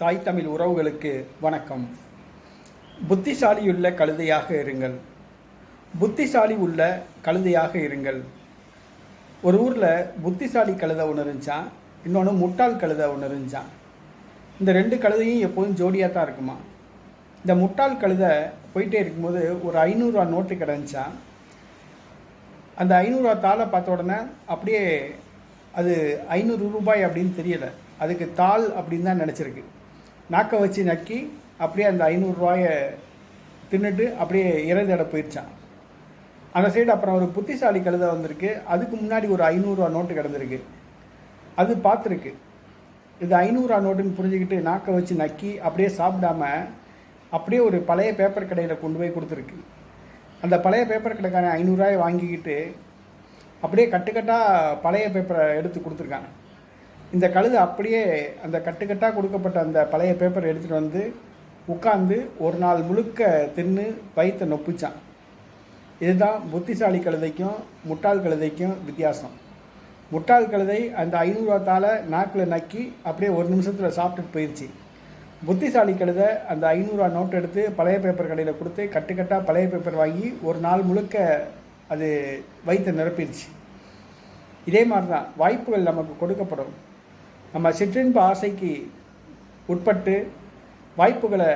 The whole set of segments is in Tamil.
தாய் தமிழ் உறவுகளுக்கு வணக்கம். புத்திசாலியுள்ள கழுதையாக இருங்கள். புத்திசாலி உள்ள கழுதையாக இருங்கள். ஒரு ஊரில் புத்திசாலி கழுதை ஒன்று இருந்துச்சான் இன்னொன்று முட்டாள் கழுதை ஒன்று இருந்துச்சான் இந்த ரெண்டு கழுதையும் எப்போதும் ஜோடியாக தான் இருக்குமா? இந்த முட்டாள் கழுதை போயிட்டே இருக்கும்போது ஒரு ஐநூறுரூவா நோட்டு கிடந்துச்சான் அந்த ஐநூறுரூவா தாளை பார்த்த உடனே அப்படியே அது ஐநூறு ரூபாய் அப்படின்னு தெரியலை. அதுக்கு தாள் அப்படின்னு தான் நினச்சிருக்கு. நாக்கை வச்சு நக்கி அப்படியே அந்த ஐநூறுரூவாயை தின்னுட்டு அப்படியே இறந்தட போயிடுச்சான் அந்த சைடு அப்புறம் ஒரு புத்திசாலி கழுதை வந்திருக்கு. அதுக்கு முன்னாடி ஒரு ஐநூறுரூவா நோட்டு கிடந்திருக்கு. அது பார்த்துருக்கு. இது ஐநூறுரூவா நோட்டுன்னு புரிஞ்சுக்கிட்டு நாக்கை வச்சு நக்கி அப்படியே சாப்பிடாம அப்படியே ஒரு பழைய பேப்பர் கடையில் கொண்டு போய் கொடுத்துருக்கு. அந்த பழைய பேப்பர் கடைக்கான ஐநூறுரூவாயை வாங்கிக்கிட்டு அப்படியே கட்டுக்கட்டாக பழைய பேப்பரை எடுத்து கொடுத்துருக்காங்க இந்த கழுதை அப்படியே அந்த கட்டுக்கட்டாக கொடுக்கப்பட்ட அந்த பழைய பேப்பரை எடுத்துகிட்டு வந்து உட்காந்து ஒரு நாள் முழுக்க தின்னு வயிற்றை நொப்பிச்சான். இதுதான் புத்திசாலி கழுதைக்கும் முட்டாள் கழுதைக்கும் வித்தியாசம். முட்டாள் கழுதை அந்த ஐநூறுரூவா தாளை நாக்கில் நக்கி அப்படியே ஒரு நிமிஷத்தில் சாப்பிட்டுட்டு போயிடுச்சு புத்திசாலி கழுதை அந்த ஐநூறுரூவா நோட் எடுத்து பழைய பேப்பர் கடையில் கொடுத்து கட்டுக்கட்டாக பழைய பேப்பர் வாங்கி ஒரு நாள் முழுக்க அது வயிற்றை நிரப்பிடுச்சு இதே மாதிரி தான் வாய்ப்புகள் நமக்கு கொடுக்கப்படும். நம்ம சிற்றின்ப ஆசைக்கு உட்பட்டு வாய்ப்புகளை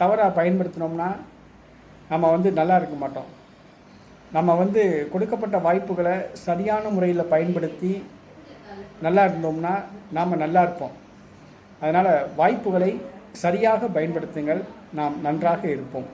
தவறாக பயன்படுத்தினோம்னா நம்ம வந்து நல்லா இருக்க மாட்டோம். நம்ம வந்து கொடுக்கப்பட்ட வாய்ப்புகளை சரியான முறையில் பயன்படுத்தி நல்லா இருந்தோம்னா நாம் நல்லா இருப்போம். அதனால் வாய்ப்புகளை சரியாக பயன்படுத்துங்கள். நாம் நன்றாக இருப்போம்.